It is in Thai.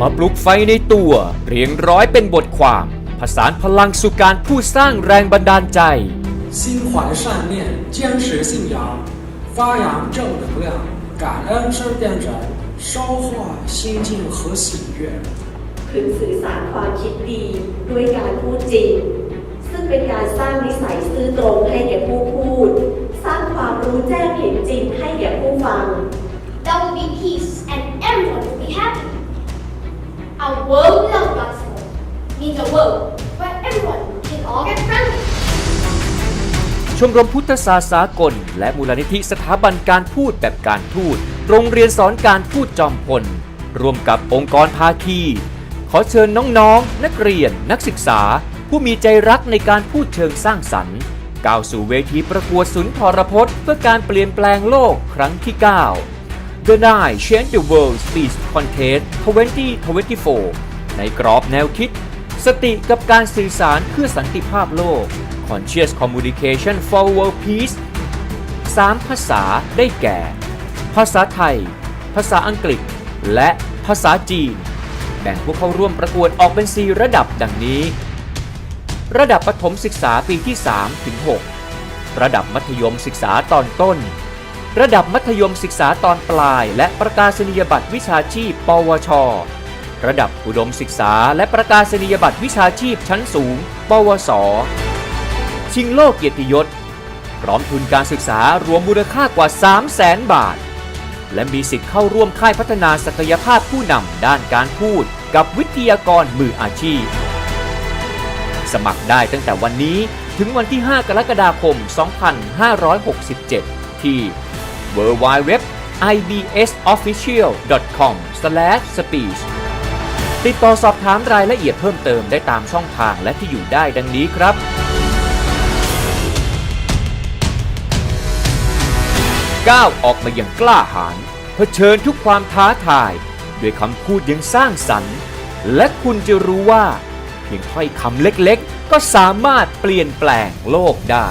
มาปลุกไฟในตัว เรียงร้อยเป็นบทความผสานพลังสู่การผู้สร้างแรงบันดาลใจ 心怀善念，坚持信仰，发扬正能量，感恩身边人，烧化心境和喜悦。 คือสื่อสารความคิดดีด้วยการพูดจริง ซึ่งเป็นการสร้างนิสัยซื่อตรงให้แก่ผู้ ชมรมพุทธศาสากล และมูลนิธิสถาบันการพูดแบบการทูตโรงเรียนสอนการพูดจอมพลร่วมกับองค์กรภาคี ขอเชิญน้องๆ นักเรียนนักศึกษา ผู้มีใจรักในการพูดเชิงสร้างสรรค์ก้าวสู่เวทีประกวดสุนทรพจน์ เพื่อการเปลี่ยนแปลงโลกครั้งที่ 9 The Nine Change the World Speech Contest 2024 ในกรอบแนวคิด สติกับการสื่อสารเพื่อสันติภาพโลก Conscious Communication for World Peace 3 ภาษาได้แก่ ภาษาไทย ภาษาอังกฤษ และภาษาจีน แบ่งผู้เข้าร่วมประกวดออกเป็น 4 ระดับดังนี้ ระดับประถมศึกษาปีที่ 3 ถึง 6 ระดับมัธยมศึกษาตอนต้น ระดับมัธยมศึกษาตอนปลาย และประกาศนียบัตรวิชาชีพ ปวช ระดับอุดมศึกษาและประกาศนียบัตรวิชาชีพชั้นสูง ปวส ชิงโลกเกียรติยศ พร้อมทุนการศึกษารวมมูลค่ากว่า 3 0 0แสนบาท และมีสิทธิ์เข้าร่วมค่ายพัฒนาศักยภาพผู้นำด้านการพูด กับวิทยากรมืออาชีพ สมัครได้ตั้งแต่วันนี้ถึงวันที่ 5 กรกฎาคม 2567 ที่ www ibsofficial.com/speech ติดต่อสอบถามรายละเอียดเพิ่มเติมได้ตามช่องทางและที่อยู่ได้ดังนี้ครับ ก้าวออกมาอย่างกล้าหาญเผชิญทุกความท้าทาย ด้วยคำพูดยังสร้างสรรค์ และคุณจะรู้ว่า เพียงถ้อยคำเล็กๆ ก็สามารถเปลี่ยนแปลงโลกได้